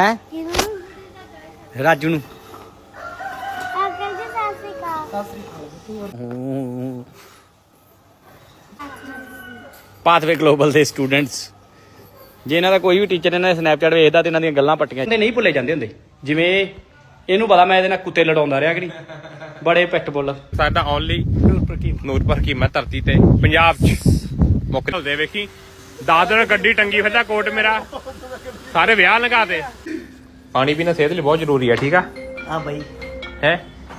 ਹੈ? ਰਾਜੂ ਨੂੰ। ਅੰਕਲ ਜੀ ਸਤਿ ਸ਼੍ਰੀ ਅਕਾਲ। ਪਾਥਵੇ ਗਲੋਬਲ ਦੇ ਸਟੂਡੈਂਟਸ ਜੇ ਇਹਨਾਂ ਦਾ ਕੋਈ ਵੀ ਟੀਚਰ ਇਹਨਾਂ ਦੇ ਸਨੈਪਚੈਟ ਵੇਖਦਾ ਤੇ ਇਹਨਾਂ ਦੀਆਂ ਗੱਲਾਂ ਪੱਟੀਆਂ ਤੇ ਨਹੀਂ ਭੁੱਲੇ ਜਾਂਦੇ ਹੁੰਦੇ। ਜਿਵੇਂ ਇਹਨੂੰ ਪਤਾ ਮੈਂ ਇਹਦੇ ਨਾਲ ਕੁੱਤੇ ਲੜਾਉਂਦਾ ਰਿਹਾ ਕਿ ਨਹੀਂ? ਬੜੇ ਪਿੱਟ ਬੁੱਲ। ਸਾਡਾ ਓਨਲੀ ਨੂਰਪੁਰ ਹਕੀਮਾ ਧਰਤੀ ਤੇ ਪੰਜਾਬ ਚ ਮੁੱਖ ਦੇ ਵੇਖੀ। ਦਾਦਰ ਗੱਡੀ ਟੰਗੀ ਫਿਰਦਾ ਕੋਟ ਮੇਰਾ। ਸਾਰੇ ਵਿਆਹ ਲਗਾਤੇ ਪਾਣੀ ਪੀਣਾ ਸਿਹਤ ਲਈ ਬਹੁਤ ਜ਼ਰੂਰੀ ਹੈ ਠੀਕ ਆ? ਆ ਬਾਈ। ਹੈ?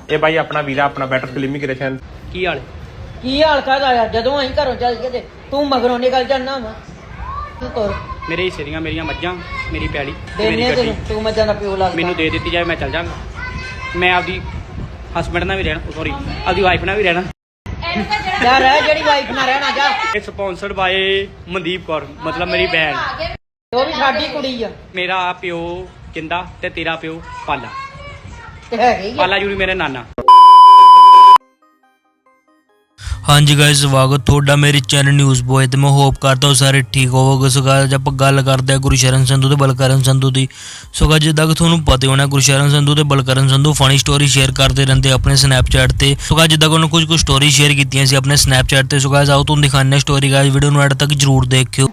ਇਹ ਬਾਈ ਆਪਣਾ ਵੀਰਾ ਆਪਣਾ ਬੈਟਰ ਫਿਲਮ ਇਮੀਗ੍ਰੇਸ਼ਨ ਕੀ ਹਾਲ ਕੀ ਹਾਲ ਕਾਹਦਾ ਆ? ਜਦੋਂ ਅਸੀਂ ਘਰੋਂ ਚੱਲ ਗਏ ਤੇ ਤੂੰ ਮਗਰੋਂ ਨਿਕਲ ਜਾਂਦਾ ਵਾ। ਤੂੰ ਤੁਰ। ਮੇਰੇ ਹਿੱਸੇ ਦੀਆਂ ਮੇਰੀਆਂ ਮੱਝਾਂ ਮੇਰੀ ਪੈਲੀ ਤੇ ਮੇਰੀ ਦੇਨੇ ਗੱਡੀ। ਤੈਨੂੰ। ਤੂੰ ਮੱਝਾਂ ਦਾ ਪਿਓ ਲੱਗਦਾ। ਮੈਨੂੰ ਦੇ ਦਿੱਤੀ ਜਾਵੇ ਮੈਂ ਚੱਲ ਜਾਵਾਂਗਾ। ਮੈਂ ਆਪਦੀ ਹਸਬੰਡ ਨਾਲ ਵੀ ਰਹਿਣਾ ਸੌਰੀ ਆਪਦੀ ਵਾਈਫ ਨਾਲ ਵੀ ਰਹਿਣਾ। ਜਾ ਰਹਿ ਜਿਹੜੀ ਵਾਈਫ ਨਾਲ ਰਹਿਣਾ ਜਾ। ਇਹ ਸਪਾਂਸਰਡ ਬਾਏ ਮਨਦੀਪ ਕੌਰ ਮਤਲਬ ਮੇਰੀ ਭੈਣ। ਉਹ ਵੀ ਸਾਡੀ ਕੁੜੀ ਆ। ਮੇਰਾ ਪਿਓ ਕਿੰਦਾ ਤੇ ਤੇਰਾ ਪਿਓ ਪਾਲਾ। ਤੇ ਹੈਗੀ ਆ। ਪਾਲਾ ਜੂਰੀ ਮੇਰੇ ਨਾਨਾ। ਹਾਂਜੀ ਗਾਇਸ ਸਵਾਗਤ। ਤੁਹਾਡਾ ਮੇਰੇ ਚੈਨਲ ਨਿਊਜ਼ ਬੋਏ ਤੇ ਮੈਂ ਹੋਪ ਕਰਦਾ ਹਾਂ ਸਾਰੇ ਠੀਕ ਹੋਵੋਗੇ। ਸੋ guys, ਆਪਾਂ ਗੱਲ ਕਰਦੇ ਹਾਂ ਗੁਰਸ਼ਰਨ ਸੰਧੂ ਤੇ ਬਲਕਰਨ ਸੰਧੂ ਦੀ। ਸੋ guys, ਜਿੱਦਾਂ ਕਿ ਤੁਹਾਨੂੰ ਪਤਾ ਹੀ ਹੋਣਾ ਗੁਰਸ਼ਰਨ ਸੰਧੂ ਤੇ Balkaran Sandhu funny story share ਕਰਦੇ ਰਹਿੰਦੇ ਆਪਣੇ ਸਨੈਪਚੈਟ ਤੇ। ਸੋ guys, ਜਿੱਦਾਂ ਕਿ ਉਹਨਾਂ ਕੁਝ ਕੁ ਸਟੋਰੀ ਸ਼ੇਅਰ ਕੀਤੀਆਂ ਸੀ ਆਪਣੇ ਸਨੈਪਚੈਟ ਤੇ। ਸੋ guys, ਆਓ ਤੁਹਾਨੂੰ ਦਿਖਾਉਂਦੇ ਹਾਂ ਸਟੋਰੀ ਗਾਇਸ ਵੀਡੀਓ ਨੂੰ ਐਡ ਤੱਕ ਜਰੂਰ ਦੇਖਿਓ।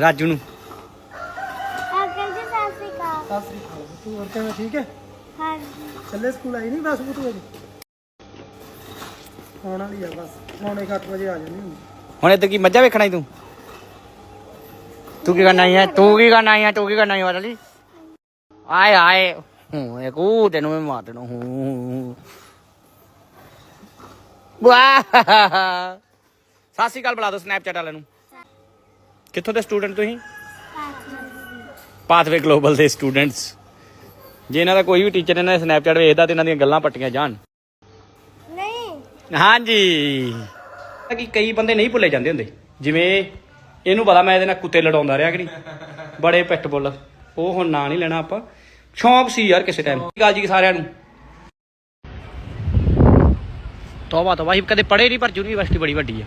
ਰਾਜੂ ਨੂੰ ਅੰਕਲ ਜੀ ਸਤਿ ਸ਼੍ਰੀ ਅਕਾਲ ਸਤਿ ਸ੍ਰੀ ਅਕਾਲ ਤੂੰ ਹੋਰ ਕਿਵੇਂ ਠੀਕ ਹੈ? ਹਾਂਜੀ। ਚੱਲੇ ਸਕੂਲ ਆਈ ਨਹੀਂ ਬਸ ਤੂੰ ਅਜੇ ਆਉਣ ਵਾਲੀ ਆ ਬਸ ਪੌਣੇ 8 ਵਜੇ ਆ ਜਾਣੀ ਹੁੰਦੀ। ਹੁਣ ਇੱਧਰ ਕੀ ਮੱਝਾਂ ਵੇਖਣਾ ਈ ਤੂੰ? ਤੂੰ ਕੀ ਕਰਨਾ ਹੈ ਤੂੰ ਕੀ ਕਰਨਾ ਹੈ ਤੂੰ ਕੀ ਕਰਨਾ ਹੈ ਵਾਲੀ ਆਏ ਆਏ। ਹੂੰ ਇਹ ਕੂ ਤੈਨੂੰ ਮੈਂ ਮਾਰ ਦੇਣਾ ਹੂੰ ਵਾਹ! ਸਤਿ ਸ਼੍ਰੀ ਅਕਾਲ ਬੁਲਾ ਦੋ ਸਨੈਪਚੈਟ ਵਾਲਿਆਂ ਨੂੰ। ਕਿੱਥੋਂ ਦੇ ਸਟੂਡੈਂਟ ਤੁਸੀਂ? ਪਾਥਵੇ। ਗਲੋਬਲ ਦੇ ਸਟੂਡੈਂਟਸ ਜੇ ਇਹਨਾਂ ਦਾ ਕੋਈ ਵੀ ਟੀਚਰ ਇਹਨਾਂ ਦੇ ਸਨੈਪਚੈਟ ਵੇਖਦਾ ਤੇ ਇਹਨਾਂ ਦੀਆਂ ਗੱਲਾਂ ਪੱਟੀਆਂ ਜਾਣ। ਨਹੀਂ। ਹਾਂਜੀ। ਕਿ ਕਈ ਬੰਦੇ ਨਹੀਂ ਭੁੱਲੇ ਜਾਂਦੇ ਹੁੰਦੇ। ਜਿਵੇਂ ਇਹਨੂੰ ਪਤਾ ਮੈਂ ਇਹਦੇ ਨਾਲ ਕੁੱਤੇ ਲੜਾਉਂਦਾ ਰਿਹਾ ਕਿ ਨਹੀਂ? ਬੜੇ ਪਿੱਟ ਬੁੱਲ। ਉਹ ਹੁਣ ਨਾਂ ਨਹੀਂ ਲੈਣਾ ਆਪਾਂ। ਸ਼ੌਂਕ ਸੀ ਯਾਰ ਕਿਸੇ ਟਾਈਮ ਗੱਲ ਜੀ ਸਾਰਿਆਂ ਨੂੰ? ਤੋਬਾ ਤੋਬਾ। ਹੀ ਕਦੇ ਪੜ੍ਹੇ ਨਹੀਂ ਪਰ ਯੂਨੀਵਰਸਿਟੀ ਬੜੀ ਵੱਡੀ ਆ।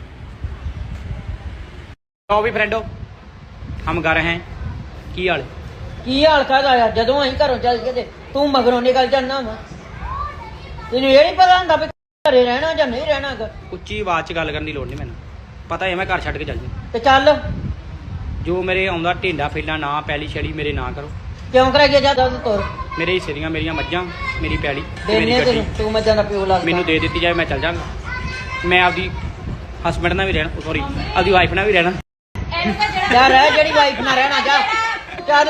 ਲਓ ਵੀ ਫਰੈਂਡੋ ਹਮ ਕਰ ਰਹੇ ਹਾਂ। ਕੀ ਹਾਲ ਕੀ ਹਾਲ ਕਾਹਦਾ ਆ? ਜਦੋਂ ਅਸੀਂ ਘਰੋਂ ਚੱਲ ਗਏ ਤੇ ਤੂੰ ਮਗਰੋਂ ਨਿਕਲ ਜਾਂਦਾ ਵਾ। ਤੈਨੂੰ ਇਹ ਨਹੀਂ ਪਤਾ ਹੁੰਦਾ ਵੀ ਘਰੇ ਰਹਿਣਾ ਜਾਂ ਨਹੀਂ ਰਹਿਣਾ ਗਾ। ਉੱਚੀ ਆਵਾਜ਼ 'ਚ ਗੱਲ ਕਰਨ ਦੀ ਲੋੜ ਨਹੀਂ ਮੈਨੂੰ। ਪਤਾ ਹੈ ਮੈਂ ਘਰ ਛੱਡ ਕੇ ਚੱਲ ਜੂ ਤੇ ਚੱਲ। ਜੋ ਮੇਰੇ ਆਉਂਦਾ ਢਿੰਡਾ ਫੇਲਾ ਨਾ ਪੈਲੀ ਛੜੀ ਮੇਰੇ ਨਾਂ ਕਰੋ। ਕਿਉਂ ਕਰਾ ਗਿਆ ਜਾ ਤੂੰ ਤੁਰ। ਮੇਰੇ ਹਿੱਸੇ ਦੀਆਂ ਮੇਰੀਆਂ ਮੱਝਾਂ ਮੇਰੀ ਪੈਲੀ ਤੇ ਮੇਰੀ ਦੇਨੇ ਗੱਡੀ। ਤੈਨੂੰ ਤੂੰ ਮੱਝਾਂ ਦਾ ਪਿਓ ਲੱਗਦਾ। ਮੈਨੂੰ ਦੇ ਦਿੱਤੀ ਜਾਵੇ ਮੈਂ ਚੱਲ ਜਾਵਾਂਗਾ। ਮੈਂ ਆਪਦੀ ਹਸਬੰਡ ਨਾਲ ਵੀ ਰਹਿਣਾ ਸੌਰੀ ਆਪਦੀ ਵਾਈਫ ਨਾਲ ਵੀ ਰਹਿਣਾ। ਜਾ ਰਹਿ ਜਿਹੜੀ ਵਾਈਫ ਨਾਲ ਰਹਿਣਾ ਜਾ। ਚੱਲ।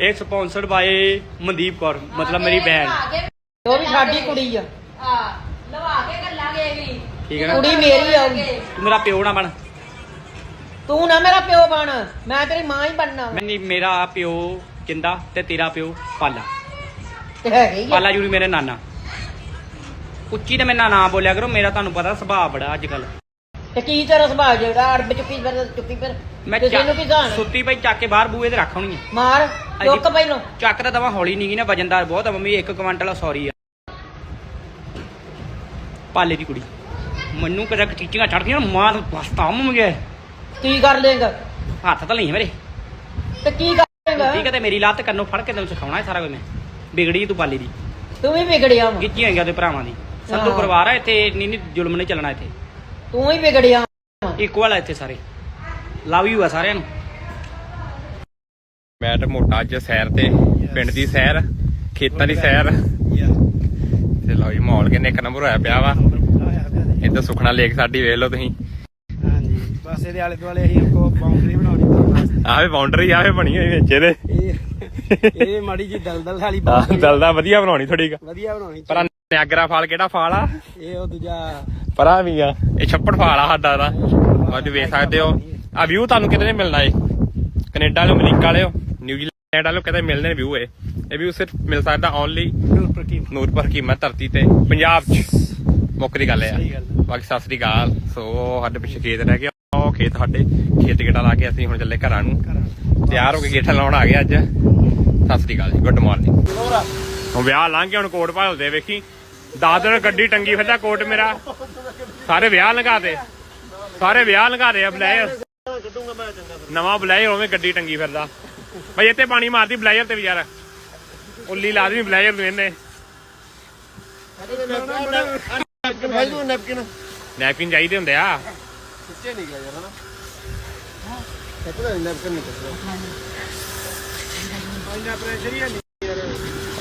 ਇਹ ਸਪਾਂਸਰਡ ਬਾਏ ਮਨਦੀਪ ਕੌਰ ਮਤਲਬ ਮੇਰੀ ਭੈਣ। ਉਹ ਵੀ ਸਾਡੀ ਕੁੜੀ ਆ। ਠੀਕ ਹੈ ਨਾ? ਕੁੜੀ ਮੇਰੀ ਆ। ਵੀ। ਤੂੰ ਮੇਰਾ ਪਿਓ ਨਾ ਬਣ। ਤੂੰ ਨਾ ਮੇਰਾ ਪਿਓ ਬਣ। ਮੈਂ ਤੇਰੀ ਮਾਂ ਹੀ ਬਣਨਾ ਵਾ। ਮੈਂ ਨਹੀਂ ਮੇਰਾ ਪਿਓ ਕਿੰਦਾ ਤੇ ਤੇਰਾ ਪਿਓ ਪਾਲਾ। ਤੇ ਹੈਗੀ ਆ। ਪਾਲਾ ਜੂਰੀ ਮੇਰੇ ਨਾਨਾ। ਉੱਚੀ ਤੇ ਮੇਰੇ ਨਾਂ ਬੋਲਿਆ ਕਰੋ ਮੇਰਾ ਤੁਹਾਨੂੰ ਪਤਾ ਸੁਭਾਅ ਬੜਾ ਅੱਜ ਕੱਲ ਤੇ ਕੀ ਤੇਰਾ ਸੁਭਾਅ ਜਿਹੜਾ ਅੜਬ ਚੁੱਕੀ ਫਿਰ ਚੁੱਕੀ ਫਿਰ? ਮੈਂ ਤੇ ਤੈਨੂੰ ਕੀ ਜਾਣ ਸੁੱਤੀ ਪਈ ਚੱਕ ਕੇ ਬਾਹਰ ਬੂਏ ਤੇ ਰੱਖ ਹੋਣੀ ਆ। ਮਾਰ ਚੁੱਕ ਪਹਿਲੋਂ। ਚੱਕ ਤਾਂ ਦਵਾ ਹੌਲੀ ਨਹੀਂ ਗਈ ਨਾ ਵਜਨਦਾਰ ਬਹੁਤ ਆ ਮੰਮੀ ਇੱਕ ਕੁਆਂਟਲ ਸੌਰੀ ਆ। ਪਾਲੇ ਦੀ ਕੁੜੀ। ਮੈਨੂੰ ਕਦੇ ਟੀਚੀਆਂ ਚੜਦੀਆਂ ਨਾ ਮਾਂ ਬਸ ਤਾਂ ਮੁੰਮ ਗਿਆ। ਕੀ ਕਰ ਲੇਗਾ ਹੱਥ ਤਾਂ ਲਈ ਮੇਰੇ। ਤੇ ਕੀ ਕਰੇਗਾ ਠੀਕ ਹੈ ਤੇ ਮੇਰੀ ਲੱਤ ਕੰਨੋਂ ਫੜ ਕੇ ਤੈਨੂੰ ਸਿਖਾਉਣਾ ਹੈ ਸਾਰਾ ਕੁਝ ਮੈਂ। ਵਿਗੜੀ ਤੂੰ ਪਾਲੀ ਦੀ। ਤੂੰ ਵੀ ਵਿਗੜਿਆ ਵਾ। ਗਿੱਚੀ ਹੋਈਆਂ ਤੇ ਭਰਾਵਾਂ ਦੀ। ਸੰਧੂ ਹਾਂ। ਪਰਿਵਾਰ ਆ ਇੱਥੇ ਨਹੀਂ ਨਹੀਂ ਜ਼ੁਲਮ ਨਹੀਂ ਚੱਲਣਾ ਇੱਥੇ। ਤੂੰ ਹੀ ਵਿਗੜਿਆ। ਇਕੁਅਲ ਆ ਇੱਥੇ ਸਾਰੇ। ਲਵ ਯੂ ਆ ਸਾਰਿਆਂ ਨੂੰ। ਮੈਂ ਤੇ ਮੋਟਾ ਅੱਜ ਸੈਰ ਤੇ ਪਿੰਡ ਦੀ ਸੈਰ ਖੇਤਾਂ ਦੀ ਸੈਰ। ਤੇ ਲਓ ਜੀ ਮਾਹੌਲ ਕਿੰਨੇ ਇੱਕ ਨੰਬਰ ਹੋਇਆ ਪਿਆ ਵਾ। ਇੱਧਰ ਸੁਖਣਾ ਲੇਕ ਸਾਡੀ ਵੇਖ ਲਓ ਤੁਸੀਂ। ਹਾਂਜੀ ਬਸ ਇਹਦੇ ਆਲੇ ਦੁਆਲੇ ਅਸੀਂ ਕੋ ਬਾਉਂਡਰੀ ਬਣਾਉਣੀ ਤਾਂ ਵਾਸਤੇ ਆਵੇ ਬਾਉਂਡਰੀ ਆਵੇ ਬਣੀ ਹੋਈ ਵਿੱਚ ਇਹਦੇ। ਇਹ ਇਹ ਮਾੜੀ ਜੀ ਦਲਦਲ ਵਾਲੀ ਹਾਂ boundary ਦਲਦਾ ਵਧੀਆ ਬਣਾਉਣੀ ਥੋੜੀ ਵਧੀਆ ਬਣਾਉਣੀ ਪਰ ਨਿਆਗਰਾ ਫਾਲ ਕਿਹੜਾ ਫਾਲ ਆ? ਇਹ ਉਹ ਦੂਜਾ ਪਰਾਂ ਵੀ ਆ। ਇਹ ਛੱਪੜ ਫਾਲ ਆ ਸਾਡਾ ਦਾ ਅੱਜ ਵੇਖ ਸਕਦੇ ਹੋ। ਆ। ਵਿਊ ਤੁਹਾਨੂੰ ਕਿਤੇ ਨਹੀਂ ਮਿਲਣਾ ਏ ਕੈਨੇਡਾ ਵਾਲੇ ਅਮਰੀਕਾ ਵਾਲੇ ਨਿਊਜ਼ੀਲੈਂਡ ਵਾਲੇ ਕਿਤੇ ਮਿਲਣੇ ਵਿਊ ਏ ਇਹ। ਵਿਊ ਸਿਰਫ ਮਿਲ ਸਕਦਾ ਓਨਲੀ ਨੂਰਪੁਰ ਕੀ? ਨੂਰਪੁਰ ਹਕੀਮਾ ਧਰਤੀ ਤੇ। ਪੰਜਾਬ ਚ। ਮੁੱਕ ਦੀ ਗੱਲ ਆ। ਸਹੀ ਗੱਲ ਬਾਕੀ ਸਤਿ ਸ੍ਰੀ ਅਕਾਲ। ਸੋ ਸਾਡੇ ਪਿੱਛੇ ਖੇਤ ਰਹਿ ਗਿਆ। ਉਹ ਖੇਤ ਸਾਡੇ ਖੇਤ ਗੇੜਾ ਲਾ ਕੇ ਅਸੀਂ ਹੁਣ ਚੱਲੇ ਘਰਾਂ ਨੂੰ। ਤਿਆਰ ਹੋ ਕੇ ਗੇਠਾ ਲਾਉਣ ਆ ਗਏ ਅੱਜ। ਸਤਿ ਸ੍ਰੀ ਅਕਾਲ ਜੀ। ਗੁੱਡ ਮਾਰਨਿੰਗ ਹੁਣ ਵਿਆਹ ਲੰਘ ਗਿਆ ਹੁਣ ਕੋਟ ਭਾਲਦੇ ਵੇਖੀ। ਦਾਦਰ ਗੱਡੀ ਟੰਗੀ ਫਿਰਦਾ ਕੋਟ ਮੇਰਾ। ਸਾਰੇ ਵਿਆਹ ਲਗਾਤੇ ਸਾਰੇ ਵਿਆਹ ਲਗਾਤੇ ਆ ਬਲੇ ਨਵਾਂ ਬਲੇਜ਼ਰ, ਉਵੇਂ ਗੱਡੀ ਟੰਗੀ ਫਿਰਦਾ। ਬਈ ਇੱਥੇ ਪਾਣੀ ਮਾਰਦੀ ਬਲੇਜ਼ਰ ਤੇ ਵੀ ਯਾਰ। ਉੱਲੀ ਲਾ ਦੀ ਬਲੇਜ਼ਰ ਨੂੰ ਇਹਨੇ। ਨੈਪਕਿਨ ਚਾਹੀਦੇ ਹੁੰਦੇ ਆ। ਉਹ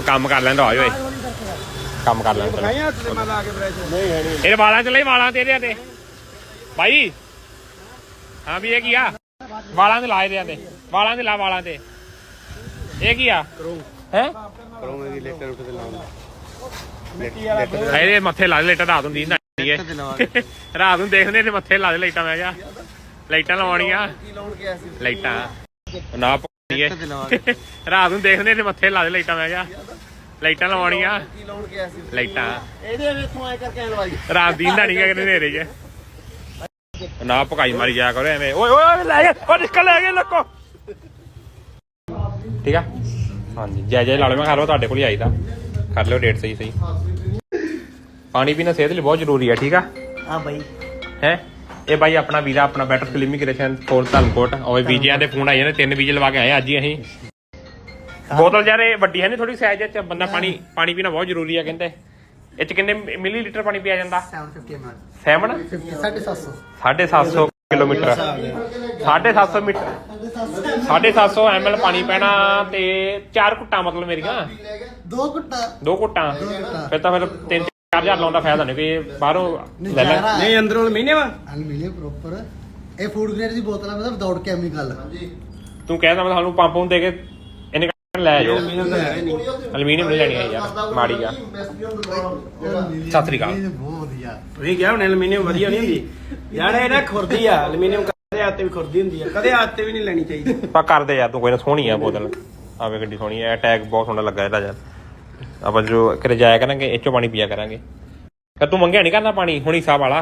ਕੰਮ ਕਰ ਲੈਂਦਾ ਓਏ। ਕੰਮ ਕਰ ਲੈਂਦਾ। ਨਹੀਂ ਹੱਥ ਤੇ ਮੈਂ ਲਾ ਕੇ ਪ੍ਰੈਸ਼ਰ ਇਹਦੇ ਵਾਲਾਂ ਚ ਲਈ ਵਾਲਾਂ ਤੇ ਇਹਦੇ ਤੇ। ਭਾਈ ਹਾਂ ਵੀ ਇਹ ਕੀ ਆ? ਵਾਲਾਂ ਤੇ ਲਾਏ ਦੇ ਤੇ। ਵਾਲਾਂ ਤੇ ਲਾ ਵਾਲਾਂ ਤੇ। ਇਹ ਕੀ ਆ? ਹੈ? ਕਰੋਗੇ ਦੀ ਲੇਟਰ ਉੱਤੇ ਲਾਉਂਦਾ। ਇਹਦੇ ਮੱਥੇ ਲਾ ਦੇ ਲਾਈਟਾਂ ਰਾਤ ਨੂੰ ਦੀਂਦਾ ਨਹੀਂ ਹੈ। ਰਾਤ ਨੂੰ ਦੇਖਦੇ ਇਹਦੇ ਮੱਥੇ ਲਾ ਦੇ ਲਾਈਟਾਂ ਮੈਂ ਕਿਹਾ। ਲਾਈਟਾਂ ਲਵਾਉਣੀਆਂ ਲਾਈਟਾਂ। ਨਾ ਪਈਏ ਰਾਤ ਨੂੰ ਦੇਖਦੇ ਇਹਦੇ ਮੱਥੇ ਲਾ ਦੇ ਲਾਈਟਾਂ ਮੈਂ ਕਿਹਾ। ਲਾਈਟਾਂ ਲਵਾਉਣੀਆਂ। ਲਾਈਟਾਂ। ਇਹਦੇ ਵੇਖੋ ਐ ਕਰਕੇ ਲਵਾਈ ਰਾਤ ਦੀਂਦਾ ਨਹੀਂ ਕਿ ਹਨੇਰੇ 'ਚ। ਨਾ ਪਕਾਈ ਮਾਰੀ ਜਾ ਕਰੋ ਐਵੇਂ। ਓਏ ਓਏ ਲੈ ਗਏ ਉਹ ਨਿਕਲ ਲੈ ਗਏ ਲੋਕੋ ਠੀਕ ਆ? ਹਾਂਜੀ ਜੈ ਜੈ ਲਾਲੋ ਮੈਂ ਖਾ ਲਓ ਤੁਹਾਡੇ ਕੋਲ ਹੀ ਆਈਦਾ ਕਰ ਲਿਓ ਡੇਟ ਸਹੀ ਸਹੀ। ਪਾਣੀ ਪੀਣਾ ਸਿਹਤ ਲਈ ਬਹੁਤ ਜ਼ਰੂਰੀ ਹੈ ਠੀਕ ਆ? ਹਾਂ ਬਾਈ। ਹੈ? ਇਹ ਬਾਈ ਆਪਣਾ ਵੀਜ਼ਾ ਆਪਣਾ ਬੈਟਰ ਫਿਲਮ ਇਮੀਗ੍ਰੇਸ਼ਨ ਕੋਲ ਧਰਮਕੋਟ। ਓਏ ਵੀਜ਼ਿਆਂ ਦੇ ਫੋਨ ਆਏ ਨੇ ਤਿੰਨ ਵੀਜ਼ੇ ਲਵਾ ਕੇ ਆਏ ਅੱਜ ਹੀ ਅਸੀਂ। ਬੋਤਲ ਯਾਰ ਇਹ ਵੱਡੀ ਹੈ ਨਹੀਂ ਥੋੜੀ ਸਾਈਜ਼ ਚ ਬੰਦਾ ਪਾਣੀ ਪਾਣੀ ਪੀਣਾ ਬਹੁਤ ਜ਼ਰੂਰੀ ਹੈ ਕਹਿੰਦੇ। ਇਹ ਚ ਕਿੰਨੇ ਮਿਲੀਲੀਟਰ ਪਾਣੀ ਪੀਆ ਜਾਂਦਾ? 750 ml 7 750 750 ਕਿਲੋਮੀਟਰ। 750 ਮੀਟਰ। 750 ml ਪਾਣੀ ਪੈਣਾ ਤੇ ਚਾਰ ਘੁੱਟਾਂ ਮਤਲਬ ਮੇਰੀਆਂ। ਦੋ ਘੁੱਟਾ। ਦੋ ਘੁੱਟਾਂ। ਫਿਰ ਤਾਂ ਫਿਰ 3-4000 ਲਾਉਣ ਦਾ ਫਾਇਦਾ ਨਹੀਂ ਕੋਈ ਬਾਹਰੋਂ ਲੈ ਲੈ। ਨਹੀਂ ਅੰਦਰੋਂ ਮਹੀਨੇ ਵਾ ਅਲਮੀਨੀਅਮ ਪ੍ਰੋਪਰ ਇਹ ਫੂਡ ਗ੍ਰੇਡ ਦੀ ਬੋਤਲ ਹੈ ਮਤਲਬ ਵਿਦਆਊਟ ਕੈਮੀਕਲ ਤੂੰ ਕਹਿੰਦਾ ਮੈਂ ਤੁਹਾਨੂੰ ਪੰਪ ਪੰਪ ਦੇ ਕੇ ਲੈ ਜਾਓ। ਮਹੀਨੇ ਤਾਂ ਹੈ ਨਹੀਂ। ਐਲੂਮੀਨੀਅਮ ਨਹੀਂ ਲੈਣੀ ਹੈ ਯਾਰ ਮਾੜੀ ਆ ਸਤਿ ਸ੍ਰੀ ਅਕਾਲ। ਬਹੁਤ ਵਧੀਆ। ਤੁਸੀਂ ਕਿਹਾ ਹੁਣ ਐਲੂਮੀਨੀਅਮ ਵਧੀਆ ਨਹੀਂ ਹੁੰਦੀ? ਯਾਰ ਇਹ ਨਾ ਖੁਰਦੀ ਆ। ਐਲੂਮੀਨੀਅਮ ਕਦੇ ਹੱਥ ਤੇ ਵੀ ਖੁਰਦੀ ਹੁੰਦੀ ਆ ਕਦੇ ਹੱਥ ਤੇ ਵੀ ਨਹੀਂ ਲੈਣੀ ਚਾਹੀਦੀ। ਪਾ ਕਰਦੇ ਯਾਰ ਤੂੰ ਕੋਈ ਨਾ ਸੋਹਣੀ ਆ ਬੋਤਲ। ਆਵੇ ਗੱਡੀ ਸੋਹਣੀ ਆ ਟੈਗ ਬਹੁਤ ਸੋਹਣਾ ਲੱਗਾ ਇਹਦਾ ਯਾਰ। ਆਪਾਂ ਜੋ ਕਿਤੇ ਜਾਇਆ ਕਰਾਂਗੇ ਇਹ ਚੋਂ ਪਾਣੀ ਪੀਆ ਕਰਾਂਗੇ। ਕਹ ਤੂੰ ਮੰਗਿਆ ਨਹੀਂ ਕਰਨਾ ਪਾਣੀ ਹੁਣ ਹਿਸਾਬ ਵਾਲਾ?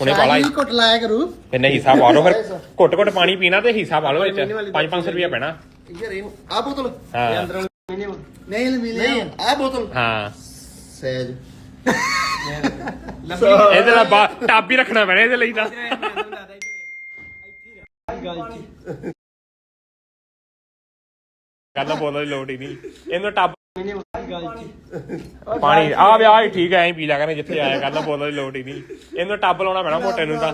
ਹੁਣੇ ਪਾ ਲਾ ਸ਼ਾਹੀ ਘੁੱਟ ਲਾਇਆ ਕਰੂ। ਤੇ ਨਹੀਂ ਹਿਸਾਬ ਲਓ ਫਿਰ। ਘੁੱਟ ਘੁੱਟ ਪਾਣੀ ਪੀਣਾ ਤੇ ਹਿਸਾਬ ਲਓ ਇਹ 5-500 ਰੁਪਇਆ ਪੈਣਾ। ਯਾਰ ਇਹਨੂੰ ਆ ਬੋਤਲ ਹਾਂ ਨਹੀਂ ਅਲਮੀਨੀਅਮ ਆ ਬੋਤਲ ਹਾਂ ਸਹਿਜ ਇਹਦੇ ਨਾਲ ਬਾ- ਟੱਬ ਹੀ ਰੱਖਣਾ ਪੈਣਾ ਇਹਦੇ ਲਈ ਤਾਂ ਕਹਿੰਦਾ ਬੋਲਣ ਦੀ ਲੋੜ ਹੀ ਨਹੀਂ ਇਹਨੂੰ ਟੱਬ ਪਾਣੀ ਆ ਵੀ ਆ ਹੀ ਠੀਕ ਐ ਐਂ ਪੀ ਲਿਆ ਕਰੇ ਜਿੱਥੇ ਆਇਆ ਕਹਿੰਦਾ ਬੋਲਣ ਦੀ ਲੋੜ ਹੀ ਨਹੀਂ ਇਹਨੂੰ ਟੱਬ ਲਾਉਣਾ ਪੈਣਾ ਮੋਟੇ ਨੂੰ ਤਾਂ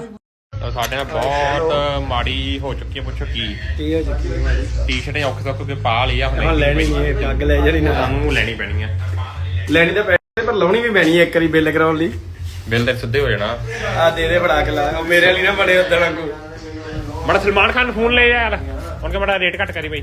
ਤਾਂ ਸਾਡੇ ਨਾਲ ਬਹੁਤ ਮਾੜੀ ਹੋ ਚੁੱਕੀ ਹੈ ਪੁੱਛੋ ਕੀ। ਕੀ ਹੋ ਚੁੱਕੀ ਹੈ ਮਾੜੀ? ਟੀ-ਸ਼ਰਟ ਔਖ ਤੱਕ ਕੇ ਪਾ ਲਈ ਆ ਹੁਣ ਹਾਂ ਲੈਣੀ ਇਹ ਪੱਗ ਲੈ ਜਾਣੀ ਨਾ। ਸਾਨੂੰ ਲੈਣੀ ਪੈਣੀ ਆ। ਲੈਣੀ ਤਾਂ ਪੈਸੇ ਪਰ ਲਾਉਣੀ ਵੀ ਪੈਣੀ ਹੈ ਇੱਕ ਵਾਰੀ ਬਿੱਲ ਕਰਾਉਣ ਲਈ। ਬਿੱਲ ਤੇ ਸਿੱਧੇ ਹੋ ਜਾਣਾ। ਆ ਦੇ ਦੇ ਬੜਾ ਕੇ ਲਾ। ਉਹ ਮੇਰੇ ਵਾਲੀ ਨਾ ਬੜੇ ਉਦੋਂ ਵਾਂਗੂ। ਬੜਾ ਸਲਮਾਨ ਖਾਨ ਫੋਨ ਲੈ ਯਾਰ। ਹੁਣ ਕਿ ਬੜਾ ਰੇਟ ਘੱਟ ਕਰੀ ਬਈ।